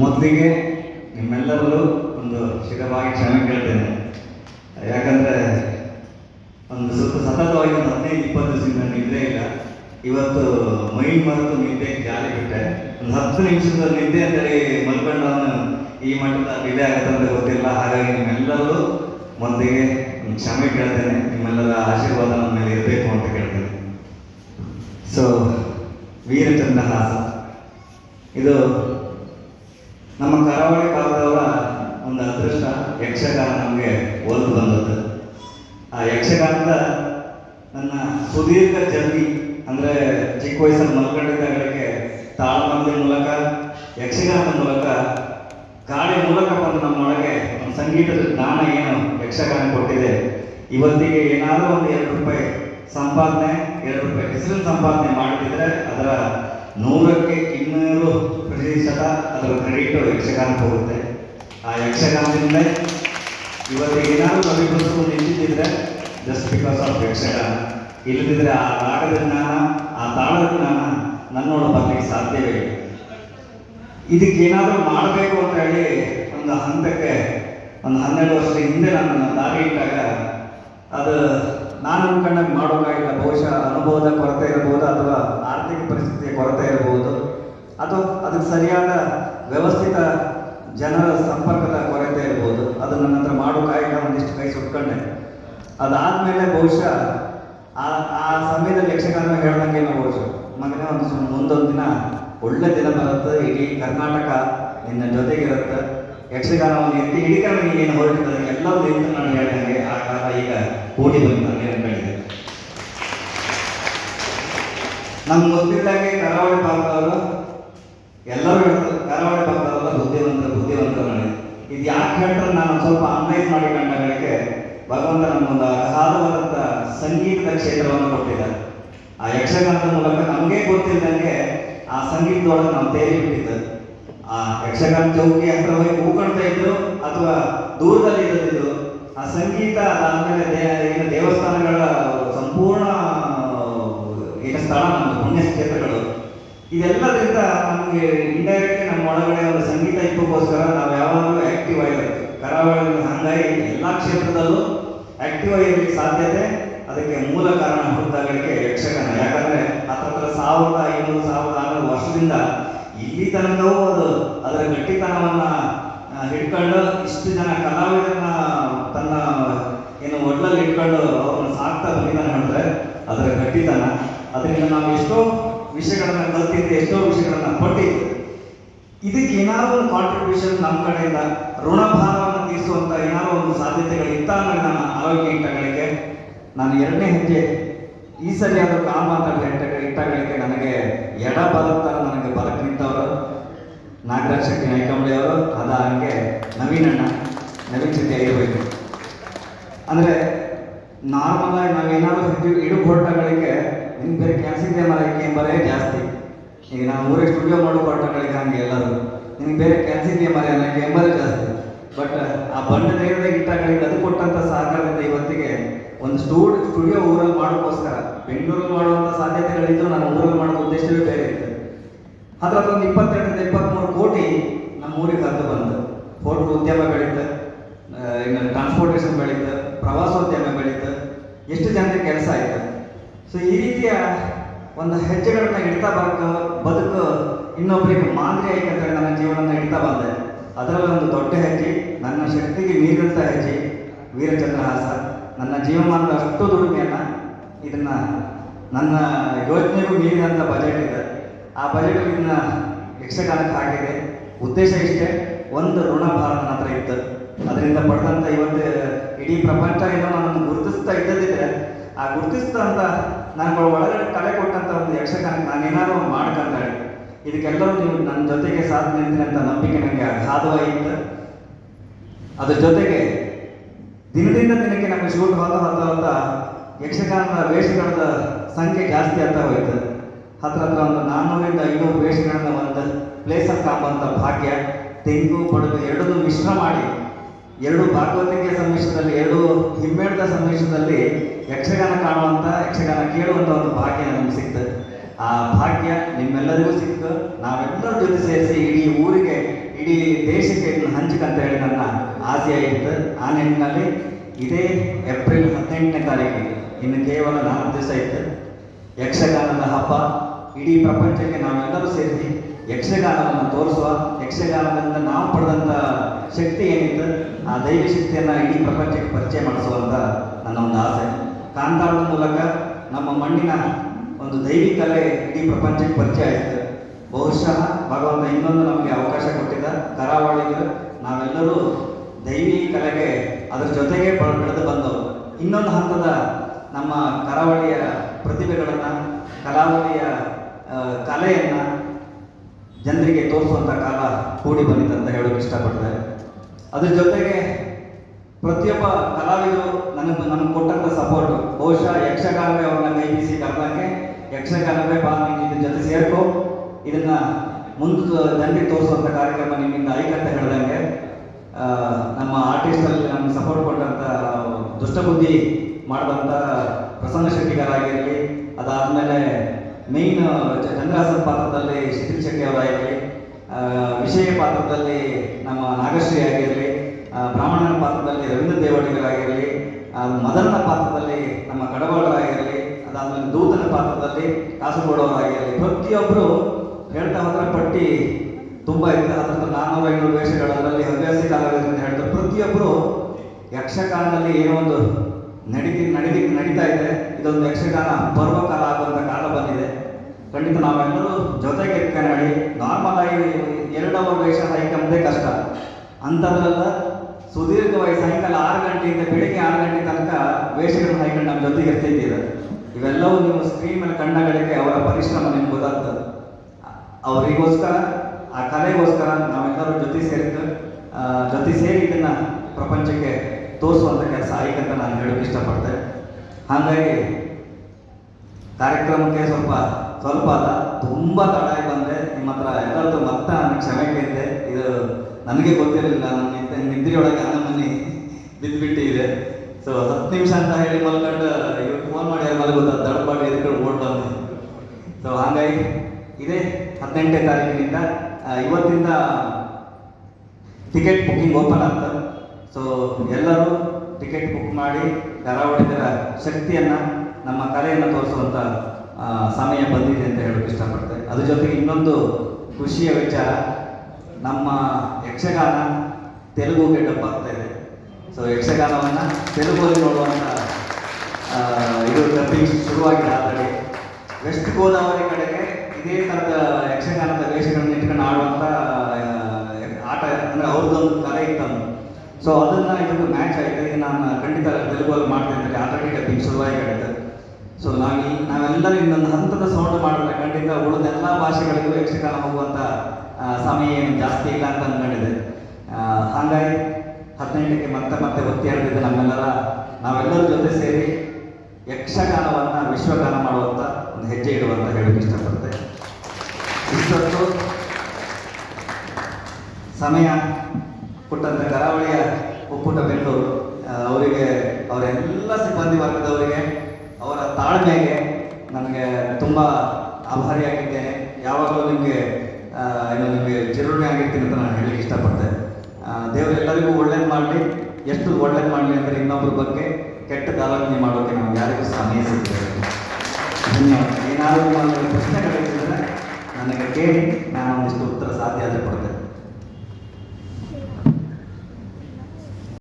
ಮೊದಲಿಗೆ ನಿಮ್ಮೆಲ್ಲರಲ್ಲೂ ಒಂದು ಶಿರವಾಗಿ ಕ್ಷಮೆ ಕೇಳ್ತೇನೆ. ಯಾಕಂದರೆ ಒಂದು ಸ್ವಲ್ಪ ಸತತವಾಗಿ ಒಂದು ಹದಿನೈದು, ಇಪ್ಪತ್ತು ದಿವಸದಿಂದ ನಿದ್ರೆ ಇಲ್ಲ. ಇವತ್ತು ಮೈ ಮರೆತು ನಿದ್ದೆ ಜಾರಿ ಬಿಟ್ಟೆ. ಒಂದು ಹತ್ತು ನಿಮಿಷದ ನಿದ್ದೆ ಅಂತೇಳಿ ಮಲ್ಕೊಂಡವನು ಈ ಮಟ್ಟದ ಡಿಲೇ ಆಗುತ್ತೆ ಗೊತ್ತಿಲ್ಲ. ಹಾಗಾಗಿ ನಿಮ್ಮೆಲ್ಲರೂ ಮೊದಲಿಗೆ ಕ್ಷಮೆ ಕೇಳ್ತೇನೆ. ನಿಮ್ಮೆಲ್ಲರ ಆಶೀರ್ವಾದ ನಮ್ಮ ಮೇಲೆ ಇರಬೇಕು ಅಂತ ಕೇಳ್ತೇನೆ. ಸೊ ವೀರಚಂದ್ರಹಾಸ ಇದು ನಮ್ಮ ಕರಾವಳಿ ಭಾಗದವರ ಒಂದು ಅದೃಷ್ಟ ಯಕ್ಷಗಾನ ನಮಗೆ ಒಲ್ದು ಬಂದದ್ದು. ಆ ಯಕ್ಷಗಾನದ ನನ್ನ ಸುದೀರ್ಘ ಜರ್ನಿ ಅಂದರೆ ಚಿಕ್ಕ ವಯಸ್ಸಲ್ಲಿ ಮಲ್ಕೊಂಡಿದ್ದಾಗಳಿಗೆ ತಾಳಮಂದಿ ಮೂಲಕ, ಯಕ್ಷಗಾನದ ಮೂಲಕ, ಗಾಳಿ ಮೂಲಕ ಬಂದು ನಮ್ಮೊಳಗೆ ಒಂದು ಸಂಗೀತದ ಜ್ಞಾನ ಏನು ಯಕ್ಷಗಾನ ಕೊಟ್ಟಿದೆ. ಇವತ್ತಿಗೆ ಏನಾದರೂ ಒಂದು ಎರಡು ರೂಪಾಯಿ ಸಂಪಾದನೆ, ಎರಡು ರೂಪಾಯಿ ಹೆಸರಿನ ಸಂಪಾದನೆ ಮಾಡಿದ್ರೆ ಅದರ ನೂರಕ್ಕೆ ಇನ್ನೂರು ಪ್ರತಿಶತ ಅದರ ಕ್ರೆಡಿಟ್ ಯಕ್ಷಗಾನಕ್ಕೆ ಹೋಗುತ್ತೆ. ಆ ಯಕ್ಷಗಾನದಿಂದ ಇವತ್ತು ಏನಾದರೂ ಅಭಿವೃದ್ಧಿ ನಿಂತಿದ್ದರೆ ಜಸ್ಟ್ ಬಿಕಾಸ್ ಆಫ್ ಯಕ್ಷಗಾನ. ಇಲ್ಲದಿದ್ದರೆ ಆ ರಾಗದ ಜ್ಞಾನ, ಆ ತಾಳದ ಜ್ಞಾನ ನನ್ನೋಡ ಬರ್ಲಿಕ್ಕೆ ಸಾಧ್ಯವೇ ಇದಕ್ಕೆ ಏನಾದರೂ ಮಾಡಬೇಕು ಅಂತ ಹೇಳಿ ಒಂದು ಹಂತಕ್ಕೆ, ಒಂದು ಹನ್ನೆರಡು ವರ್ಷದ ಹಿಂದೆ ನಾನು ದಾರಿ ಇಟ್ಟಾಗ ಅದು ನಾನು ಅನ್ಕೊಂಡಾಗ ಮಾಡೋಕ್ಕಾಗಿಲ್ಲ. ಬಹುಶಃ ಅನುಭವದ ಕೊರತೆ ಇರಬಹುದು ಅಥವಾ ಆರ್ಥಿಕ ಪರಿಸ್ಥಿತಿಯ ಕೊರತೆ ಇರಬಹುದು. ಅಥವಾ ಅದಕ್ಕೆ ಸರಿಯಾದ ವ್ಯವಸ್ಥಿತ ಜನರ ಸಂಪರ್ಕದ ಕೊರತೆ ಇರ್ಬೋದು ಅದು ನನ್ನ ಹತ್ರ ಮಾಡೋಕ್ಕಾಗಿಲ್ಲ, ಒಂದಿಷ್ಟು ಕೈ ಸುಟ್ಕೊಂಡೆ. ಅದಾದಮೇಲೆ ಬಹುಶಃ ಆ ಆ ಸಮಯದಲ್ಲಿ ಯಕ್ಷಗಾನ ಹೇಳ್ದಂಗೆ ನಾವು ಮಗನೇ ಒಂದು ಸುಮ್ಮನೆ ಮುಂದೊಂದು ದಿನ ಒಳ್ಳೆ ದಿನ ಬರುತ್ತೆ. ಇಡೀ ಕರ್ನಾಟಕ ನಿನ್ನ ಜೊತೆಗಿರುತ್ತೆ. ಯಕ್ಷಗಾನವನ್ನು ಎತ್ತಿ ಹಿಡಿಕೊಂಡು ನೀನು ಏನು ಹೊರಟಿದ್ದಾರೆ ಎಲ್ಲವೂ ನಿಂತು ನಾನು ಹೇಳ್ದಂಗೆ ಆ ಕಾಲ ಈಗ ಕೋಡಿ ಬಂದಿದ್ದಾರೆ ಅನ್ಕೊಂಡಿದ್ದೆ ನಮ್ಗೆ ಗೊತ್ತಿದ್ದಾಗೆ ಕರಾವಳಿ ಭಾಗದವರು ಎಲ್ಲರೂ ಹೇಳ್ತಾರೆ, ಕರಾವಳಿ ಭಾಗದವರ ಬುದ್ಧಿವಂತ ಬುದ್ಧಿವಂತರು ಇದು ಯಾಕೆ ಹೇಳ್ತಾರೆ ನಾನು ಸ್ವಲ್ಪ ಅನಲೈಸ್ ಮಾಡಿ ಕಂಡಗಳಿಗೆ ಭಗವಂತ ನಮಗೊಂದು ಅಗಾಧವಾದಂಥ ಸಂಗೀತದ ಕ್ಷೇತ್ರವನ್ನು ಕೊಟ್ಟಿದ್ದಾರೆ. ಆ ಯಕ್ಷಗಾನದ ಮೂಲಕ ನಮಗೆ ಗೊತ್ತಿಲ್ಲದಂಗೆ ಆ ಸಂಗೀತದೊಳಗೆ ನಾವು ತೇಲಿ ಬಿಟ್ಟಿದ್ದ ಆ ಯಕ್ಷಗಾನ ಚೌಕಿ ಹತ್ರ ಹೋಗಿ ಕೂತ್ಕೊಳ್ತಾ ಇದ್ರು ಅಥವಾ ದೂರದಲ್ಲಿ ಇರೋದಿದ್ದು ಆ ಸಂಗೀತ ಆಮೇಲೆ ಏನು ದೇವಸ್ಥಾನಗಳ ಸಂಪೂರ್ಣ ಏನು ಸ್ಥಳ ನಮ್ಮದು ಪುಣ್ಯ ಕ್ಷೇತ್ರಗಳು ಇದೆಲ್ಲದರಿಂದ ನಮಗೆ ಇಂಡೈರೆಕ್ಟ್ಲಿ ನಮ್ಮ ಒಳಗಡೆ ಒಂದು ಸಂಗೀತ ಇಪ್ಪಕ್ಕೋಸ್ಕರ ನಾವು ಯಾವಾಗಲೂ ಆಕ್ಟಿವ್ ಆಗಿರುತ್ತೆ ಕರಾವಳಿ ಹಂಗಾಗಿ ಎಲ್ಲ ಕ್ಷೇತ್ರದಲ್ಲೂ ಆಕ್ಟಿವ್ ಆಗಿರ್ಲಿಕ್ಕೆ ಸಾಧ್ಯತೆ. ಅದಕ್ಕೆ ಮೂಲ ಕಾರಣ ಹುಟ್ಟಾಗಲಿಕ್ಕೆ ಯಕ್ಷಗಾನ. ಯಾಕಂದ್ರೆ ಹತ್ತತ್ರ ಸಾವಿರದ ಐನೂರು ಸಾವಿರದ ಆರುನೂರು ವರ್ಷದಿಂದ ಇಲ್ಲಿ ತನಕವೂ ಅದು ಅದರ ಗಟ್ಟಿತನವನ್ನ ಆ, ಹಿಡ್ಕೊಂಡು ಇಷ್ಟು ಜನ ಕಲಾವಿದರನ್ನ ತನ್ನ ಏನು ಒಡ್ಲಲ್ಲಿ ಇಟ್ಕೊಂಡು ಅವ್ರನ್ನ ಸಾಕ್ತಾ ಬಂದಿದ್ದಾನೆ ಮಾಡಿದ್ರೆ ಅದರ ಗಟ್ಟಿತನ. ಅದರಿಂದ ನಾವು ಎಷ್ಟೋ ವಿಷಯಗಳನ್ನ ಕಲ್ತಿದ್ದೆ, ಎಷ್ಟೋ ವಿಷಯಗಳನ್ನ ಕೊಟ್ಟಿದ್ದೆ ಇದಕ್ಕೆ ಏನಾದ್ರು ಒಂದು ಕಾಂಟ್ರಿಬ್ಯೂಷನ್ ನಮ್ಮ ಕಡೆಯಿಂದ ಋಣಭಾರವನ್ನು ತೀರಿಸುವಂತ ಏನಾದ್ರು ಒಂದು ಸಾಧ್ಯತೆಗಳು ಇತ್ತ ನನ್ನ ಆರೋಗ್ಯ ಇಟ್ಟಗಳಿಗೆ ನಾನು ಎರಡನೇ ಹೆಜ್ಜೆ, ಈ ಸರಿ ಅದು ಕಾಲ್ ಮಾತಾಡಿ ಇಟ್ಟಗಳಿಗೆ ನನಗೆ ಎಡ ಬರುತ್ತ ನನಗೆ ಬರಕ್ಕೆ ನಿಂತವರು. ನಾಗರಾಜ್ ಶೆಟ್ಟಿ ನಾಯ್ಕಂಬಳಿ ಅವರು ಅದ ಹಂಗೆ ನವೀನ್ ಅಣ್ಣ, ನವೀನ್ ಶೆಟ್ಟಿ ಆಗಿರ್ಬೇಕು ಅಂದ್ರೆ ನಾರ್ಮಲ್ ಆಗಿ ನಾವೇನಾದ್ರು ಹೆಜ್ಜೆ ಇಡು ಹೊರಟಗಳಿಗೆ ನಿಮ್ಗೆ ಬೇರೆ ಕೆಲಸ ಇದೆ ಮಾಡೋಕ್ಕೆ ಜಾಸ್ತಿ. ಈಗ ನಾವು ಊರೇ ಸ್ಟುಡಿಯೋ ಮಾಡೋ ಹೊರಟಗಳಿಗೆ ಹಂಗೆ ಎಲ್ಲರೂ ನಿಮ್ಗೆ ಬೇರೆ ಕೆಲಸ ಇದೆಯಾ ಮರೆ ಅನ್ನೋಕ್ಕೆ ಜಾಸ್ತಿ. ಬಟ್ ಆ ಬಂಡ ಧೈರ್ಯದಾಗ ಇಟ್ಟಾಗಳಿಗೆ ಅದು ಕೊಟ್ಟಂತ ಸಹಕಾರದಿಂದ ಇವತ್ತಿಗೆ ಒಂದು ಸ್ಟೂಡ್ ಸ್ಟುಡಿಯೋ ಊರಲ್ಲಿ ಮಾಡೋಕ್ಕೋಸ್ಕರ, ಬೆಂಗಳೂರಲ್ಲಿ ಮಾಡುವಂಥ ಸಾಧ್ಯತೆಗಳಿದ್ದು ನಾನು ಊರಲ್ಲಿ ಮಾಡೋ ಉದ್ದೇಶವೇ ಬೇರೆ ಇತ್ತು ಅದ್ರ ಹತ್ರ ಒಂದು ಇಪ್ಪತ್ತೆರಡರಿಂದ ಇಪ್ಪತ್ತ್ಮೂರು ಕೋಟಿ ನಮ್ಮ ಊರಿಗೆ ಹರಿದು ಬಂತು. ಹೋಟೆಲ್ ಉದ್ಯಮ ಬೆಳೀತು. ಇನ್ನು ಟ್ರಾನ್ಸ್ಪೋರ್ಟೇಷನ್ ಬೆಳೀತು. ಪ್ರವಾಸೋದ್ಯಮ ಬೆಳೀತು. ಎಷ್ಟು ಜನರಿಗೆ ಕೆಲಸ ಆಯ್ತು. ಸೊ ಈ ರೀತಿಯ ಒಂದು ಹೆಜ್ಜೆಗಳನ್ನ ಇಡ್ತಾ ಬರೋಕೆ ಬದುಕು ಇನ್ನೊಬ್ಬರಿಗೆ ಮಾದರಿ ಆಯ್ತು ಅಂತ ಹೇಳಿ ನನ್ನ ಜೀವನನ ಇಡ್ತಾ ಬಂದೆ. ಅದರಲ್ಲಿ ಒಂದು ದೊಡ್ಡ ಹೆಜ್ಜೆ, ನನ್ನ ಶಕ್ತಿಗೆ ಮೀರಿದಂಥ ಹೆಜ್ಜೆ ವೀರಚಂದ್ರಹಾಸ ನನ್ನ ಜೀವಮಾನದ ಅಷ್ಟು ದುಡಿಮೆಯನ್ನ ಇದನ್ನ ನನ್ನ ಯೋಜನೆಗೂ ಮೀರಿದಂಥ ಬಜೆಟ್ ಇದೆ. ಆ ಬಜೆಟ್ ಯಕ್ಷಗಾನಕ್ಕೆ ಹಾಕಿದೆ ಉದ್ದೇಶ ಇಷ್ಟೇ, ಒಂದು ಋಣಭಾರ ನನ್ನ ಹತ್ರ ಇತ್ತು. ಅದರಿಂದ ಪಡೆದಂಥ ಇವತ್ತು ಇಡೀ ಪ್ರಪಂಚ ಏನೋ ನನ್ನನ್ನು ಗುರುತಿಸ್ತಾ ಇದ್ದದಿದ್ರೆ ಆ ಗುರುತಿಸ್ತಂತ ನನ್ಗೆ ಒಳಗಡೆ ಕಲೆ ಕೊಟ್ಟಂಥ ಒಂದು ಯಕ್ಷಗಾನಕ್ಕೆ ನಾನು ಏನಾದ್ರು ಒಂದು ಮಾಡ್ಕೊಂತ ಇದಕ್ಕೆಲ್ಲರೂ ನೀವು ನನ್ನ ಜೊತೆಗೆ ಸಾಥ್ ಅಂತ ನಂಬಿಕೆ ನನಗೆ ಅಗಾಧವಾಗಿತ್ತು. ಅದ್ರ ಜೊತೆಗೆ ದಿನದಿಂದ ದಿನಕ್ಕೆ ನಮಗೆ ಶೂಟ್ ಹೋದ ಹೋದ ಹೋದ ಯಕ್ಷಗಾನದ ವೇಷಗಳ ಸಂಖ್ಯೆ ಜಾಸ್ತಿ ಆಗ್ತಾ ಹೋಯ್ತು. ಹತ್ರ ಹತ್ರ ಒಂದು ನಾನ್ನೂರಿಂದ ಐನೂರು ವೇಷಗಳನ್ನ ಒಂದು ಪ್ಲೇಸಲ್ಲಿ ಕಾಂಬಂತ ಭಾಗ್ಯ. ತೆಂಗು ಬಡಗು ಎರಡನ್ನೂ ಮಿಶ್ರ ಮಾಡಿ, ಎರಡು ಭಾಗವತಿಕೆ ಸಂದೇಶದಲ್ಲಿ ಎರಡು ಹಿಮ್ಮೇಳದ ಸಂದೇಶದಲ್ಲಿ ಯಕ್ಷಗಾನ ಕಾಣುವಂಥ ಯಕ್ಷಗಾನ ಕೇಳುವಂಥ ಒಂದು ಭಾಗ್ಯ ನಮ್ಗೆ ಸಿಕ್ತು. ಆ ಭಾಗ್ಯ ನಿಮ್ಮೆಲ್ಲರಿಗೂ ಸಿಕ್ತು. ನಾವೆಲ್ಲರ ಜೊತೆ ಸೇರಿಸಿ ಇಡೀ ಊರಿಗೆ, ಇಡೀ ದೇಶಕ್ಕೆ ಹಂಚಿಕಂತ ಹೇಳಿ ನನ್ನ ಆಸೆ ಆಗಿತ್ತು. ಆ ನಿಟ್ಟಿನಲ್ಲಿ ಇದೇ ಏಪ್ರಿಲ್ ಹದಿನೆಂಟನೇ ತಾರೀಕಿಗೆ ಇನ್ನು ಕೇವಲ ನಾಲ್ಕು ದಿವಸ ಇತ್ತು. ಯಕ್ಷಗಾನದ ಹಬ್ಬ. ಇಡೀ ಪ್ರಪಂಚಕ್ಕೆ ನಾವೆಲ್ಲರೂ ಸೇರಿ ಯಕ್ಷಗಾನವನ್ನು ತೋರಿಸುವ ಯಕ್ಷಗಾನದಿಂದ ನಾವು ಪಡೆದಂಥ ಶಕ್ತಿ ಏನಿತ್ತು ಆ ದೈವಿ ಶಕ್ತಿಯನ್ನು ಇಡೀ ಪ್ರಪಂಚಕ್ಕೆ ಪರಿಚಯ ಮಾಡಿಸುವಂಥ ನನ್ನ ಒಂದು ಆಸೆ. ಕಾಂತಾಳದ ಮೂಲಕ ನಮ್ಮ ಮಣ್ಣಿನ ಒಂದು ದೈವಿ ಕಲೆ ಇಡೀ ಪ್ರಪಂಚಕ್ಕೆ ಪರಿಚಯ ಆಯಿತು. ಬಹುಶಃ ಭಗವಂತ ಇನ್ನೊಂದು ನಮಗೆ ಅವಕಾಶ ಕೊಟ್ಟಿದ್ದ ಕರಾವಳಿಗರು. ನಾವೆಲ್ಲರೂ ದೈವಿ ಕಲೆಗೆ ಅದರ ಜೊತೆಗೆ ಬೆಳೆದು ಬಂದವರು. ಇನ್ನೊಂದು ಹಂತದ ನಮ್ಮ ಕರಾವಳಿಯ ಪ್ರತಿಭೆಗಳನ್ನು ಕಲಾವಳಿಯ ಆ, ಕಲೆಯನ್ನು ಜನರಿಗೆ ತೋರಿಸುವಂಥ ಕಾಲ ಕೂಡಿ ಬಂದಿದೆ ಅಂತ ಹೇಳೋಕೆ ಇಷ್ಟಪಡ್ತಾರೆ ಅದ್ರ ಜೊತೆಗೆ ಪ್ರತಿಯೊಬ್ಬ ಕಲಾವಿದರು ನನಗೆ ನಮ್ಗೆ ಕೊಟ್ಟಂಥ ಸಪೋರ್ಟ್ ಬಹುಶಃ ಯಕ್ಷಗಾನವೇ ಅವ್ರನ್ನ ಕೈ ಬೀಸಿ ಕರೆದಂಗೆ ಯಕ್ಷಗಾನವೇ ಬಾ ಇದ್ರ ಜೊತೆ ಸೇರ್ಕೊ. ಇದನ್ನ ಮುಂದೆ ಜನರಿಗೆ ತೋರಿಸುವಂಥ ಕಾರ್ಯಕ್ರಮ ನಿಮ್ಮಿಂದ ಐಕಂತ ಹೇಳ್ದಂಗೆ ನಮ್ಮ ಆರ್ಟಿಸ್ಟಲ್ಲಿ ನಮ್ಗೆ ಸಪೋರ್ಟ್ ಕೊಟ್ಟಂಥ ದುಷ್ಟಬುದ್ಧಿ ಮಾಡಿದಂಥ ಪ್ರಸನ್ನ ಶೆಟ್ಟಿಗಾರಾಗಿರಲಿ, ಅದಾದಮೇಲೆ ಮೇಯ್ನ್ ಚಂದ್ರಹಾಸನ್ ಪಾತ್ರದಲ್ಲಿ ಶಿಥಿಲ್ ಶೆಟ್ಟಿ ಅವರಾಗಿರಲಿ ವಿಷಯ ಪಾತ್ರದಲ್ಲಿ ನಮ್ಮ ನಾಗಶ್ರೀ ಆಗಿರಲಿ ಬ್ರಾಹ್ಮಣನ ಪಾತ್ರದಲ್ಲಿ ರವೀಂದ್ರ ದೇವಡಿಗರಾಗಿರಲಿ ಆ, ಮದನನ ಪಾತ್ರದಲ್ಲಿ ನಮ್ಮ ಕಡಬಳರಾಗಿರಲಿ ಅದಾದಮೇಲೆ ದೂತನ ಪಾತ್ರದಲ್ಲಿ ಕಾಸರಗೋಡವರಾಗಿರಲಿ ಪ್ರತಿಯೊಬ್ಬರು ಹೇಳ್ತಾ ಹೋದ್ರೆ ಪಟ್ಟಿ ತುಂಬ ಇತ್ತು. ಅದ್ರ ನಾನ್ನೂರ ಐನೂರು ವೇಷಗಳು ಅದರಲ್ಲಿ ಹವ್ಯಾಸಿ ಕಾಲಗಳಿಂದ ಹೇಳ್ತಾರೆ ಪ್ರತಿಯೊಬ್ಬರು ಯಕ್ಷಗಾನದಲ್ಲಿ ಏನೋ ಒಂದು ನಡೀತಿ ನಡೀಲಿಕ್ಕೆ ನಡೀತಾ ಇದೆ. ಇದೊಂದು ಯಕ್ಷಗಾನ ಪರ್ವಕಾಲ ಆಗುವಂಥ ಕಾಲ ಬಂದಿದೆ. ಖಂಡಿತ ನಾವೆಲ್ಲರೂ ಜೊತೆಗೆ ಕನ್ನಡಿ ನಾರ್ಮಲ್ ಆಗಿ ಎರಡು ಅವರ್ ವೇಷ ಸಾಯಂಕಾಲದೇ ಕಷ್ಟ. ಅಂಥದ್ರಲ್ಲ ಸುದೀರ್ಘವಾಗಿ ಸಾಯಂಕಾಲ ಆರು ಗಂಟೆಯಿಂದ ಬೆಳಿಗ್ಗೆ ಆರು ಗಂಟೆ ತನಕ ವೇಷಗಳನ್ನು ಹಾಕೊಂಡು ನಮ್ಮ ಜೊತೆಗೆ ಇರ್ತಿದ್ದೀರ ಇವೆಲ್ಲವೂ ನಿಮ್ಮ ಸ್ಕ್ರೀನ್ ಮೇಲೆ ಕಣ್ಣಗಳಿಗೆ ಅವರ ಪರಿಶ್ರಮ ನಿಮ್ಗೆ ಗೊತ್ತಾಗ್ತದೆ. ಅವರಿಗೋಸ್ಕರ, ಆ ಕಲೆಗೋಸ್ಕರ ನಾವೆಲ್ಲರೂ ಜೊತೆ ಸೇರಿದ್ದು ಜೊತೆ ಸೇರಿ ಇದನ್ನ ಪ್ರಪಂಚಕ್ಕೆ ತೋರಿಸುವಂಥ ಕೆಲಸ ಅಂತ ನಾನು ಹೇಳೋಕೆ ಇಷ್ಟಪಡ್ತೇನೆ. ಹಾಗಾಗಿ ಕಾರ್ಯಕ್ರಮಕ್ಕೆ ಸ್ವಲ್ಪ ಸ್ವಲ್ಪ ಅಲ್ಲ, ತುಂಬ ತಡ ಬಂದೆ ನಿಮ್ಮ ಹತ್ರ ಎಲ್ಲರದ್ದು ಮತ್ತೆ ನನಗೆ ಕ್ಷಮೆ ಕೇಳಿದೆ ಇದು ನನಗೆ ಗೊತ್ತಿರಲಿಲ್ಲ ನನ್ನ ನಿದ್ರೆಯೊಳಗೆ ಅನ್ನ ಬಿದ್ದುಬಿಟ್ಟಿದೆ ಸೊ ಹತ್ತು ನಿಮಿಷ ಅಂತ ಹೇಳಿ ಮಲ್ಕೊಂಡು, ಇವ್ರು ಫೋನ್ ಮಾಡಿ ಮಲಗೋದ ದಡಪಾಡಿ ಎದ್ಕೊಂಡು ಓಡ್ ಬಂದೆ. ಸೊ ಹಾಗಾಗಿ ಇದೆ ಹದಿನೆಂಟನೇ ತಾರೀಕಿನಿಂದ ಇವತ್ತಿಂದ ಟಿಕೆಟ್ ಬುಕ್ಕಿಂಗ್ ಓಪನ್ ಆಗ್ತದೆ ಸೊ ಎಲ್ಲರೂ ಟಿಕೆಟ್ ಬುಕ್ ಮಾಡಿ, ಕರಾವಳಿದರ ಶಕ್ತಿಯನ್ನು ನಮ್ಮ ಕಲೆಯನ್ನು ತೋರಿಸುವಂಥ ಸಮಯ ಬಂದಿದೆ ಅಂತ ಹೇಳೋಕೆ ಇಷ್ಟಪಡ್ತೇನೆ. ಅದ್ರ ಜೊತೆಗೆ ಇನ್ನೊಂದು ಖುಷಿಯ ವಿಚಾರ, ನಮ್ಮ ಯಕ್ಷಗಾನ ತೆಲುಗುಗೆ ಡಬ್ ಆಗ್ತಾ ಇದೆ. ಸೊ ಯಕ್ಷಗಾನವನ್ನು ತೆಲುಗುವಲ್ಲಿ ನೋಡುವಂಥ ಇದು ಡಬ್ಬಿಂಗ್ ಶುರುವಾಗಿದೆ ಆದರೆ ವೆಸ್ಟ್ ಗೋದಾವರಿ ಕಡೆಗೆ ಇದೇ ಥರದ ಯಕ್ಷಗಾನದ ವೇಷಗಳನ್ನ ಇಟ್ಕೊಂಡು ಆಡುವಂಥ ಆಟ ಅಂದರೆ ಅವ್ರದ್ದೊಂದು ಕಲೆ ಇತ್ತು ಸೊ ಅದನ್ನು ಇದೊಂದು ಮ್ಯಾಚ್ ಆಯಿತು. ನಾನು ಖಂಡಿತ ತೆಲುಗಲ್ಲಿ ಮಾಡ್ತೇನೆ. ಆಲ್ರೆಡಿ ಡಬ್ಬಿಂಗ್ ಶುರುವಾಗಿ ಆಗಿದೆ ಸೊ ನಾವು ನಾವೆಲ್ಲರೂ ಇನ್ನೊಂದು ಹಂತದ ಸೌಂಡ್ ಮಾಡಿದ್ರೆ ಖಂಡಿತ ಉಳಿದ ಎಲ್ಲ ಭಾಷೆಗಳಿಗೂ ಯಕ್ಷಗಾನ ಹೋಗುವಂಥ ಸಮಯ ಏನು ಜಾಸ್ತಿ ಇಲ್ಲ ಅಂತ ಅಂದ್ಕೊಂಡಿದೆ ಹಾಗಾಗಿ ಹದಿನೆಂಟಕ್ಕೆ ಮತ್ತೆ ಮತ್ತೆ ಒತ್ತಿ ನಮ್ಮೆಲ್ಲರ. ನಾವೆಲ್ಲರ ಜೊತೆ ಸೇರಿ ಯಕ್ಷಗಾನವನ್ನು ವಿಶ್ವಗಾನ ಮಾಡುವಂಥ ಒಂದು ಹೆಜ್ಜೆ ಇಡುವಂತ ಹೇಳಕ್ಕೆ ಇಷ್ಟಪಡ್ತೆ ಇಷ್ಟೊತ್ತು ಸಮಯ ಪುಟ್ಟಂತ ಕರಾವಳಿಯ ಒಕ್ಕೂಟ ಬೆಂಗಳೂರು ಅವರಿಗೆ ಅವರೆಲ್ಲ ಸಿಬ್ಬಂದಿ ವರ್ಗದವರಿಗೆ ಅವರ ತಾಳ್ಮೆಗೆ ನನಗೆ ತುಂಬ ಆಭಾರಿಯಾಗಿದ್ದೇನೆ ಯಾವಾಗಲೂ ನಿಮಗೆ ಏನೋ ನಿಮಗೆ ಚಿರುಣೆ ಆಗಿರ್ತೀನಿ ಅಂತ ನಾನು ಹೇಳಲಿಕ್ಕೆ ಇಷ್ಟಪಡ್ತೇನೆ. ದೇವರು ಎಲ್ಲರಿಗೂ ಒಳ್ಳೇದು ಮಾಡಲಿ. ಎಷ್ಟು ಒಳ್ಳೇದು ಮಾಡಲಿ ಅಂದರೆ ಇನ್ನೊಬ್ಬರ ಬಗ್ಗೆ ಕೆಟ್ಟ ಆಲೋಚನೆ ಮಾಡೋಕ್ಕೆ ನಾವು ಯಾರಿಗೂ ಸಮಯ ಸಿಗ್ತದೆ. ಧನ್ಯವಾದ. ಏನಾದರೂ ಪ್ರಶ್ನೆ ಪ್ರಶ್ನೆಗಳಿದ್ದರೆ ನನಗೆ ಕೇಳಿ ನಾನು ಒಂದಿಷ್ಟು ಉತ್ತರ ಸಾಧ್ಯ ಆದರೆ ಕೊಡ್ತೇನೆ.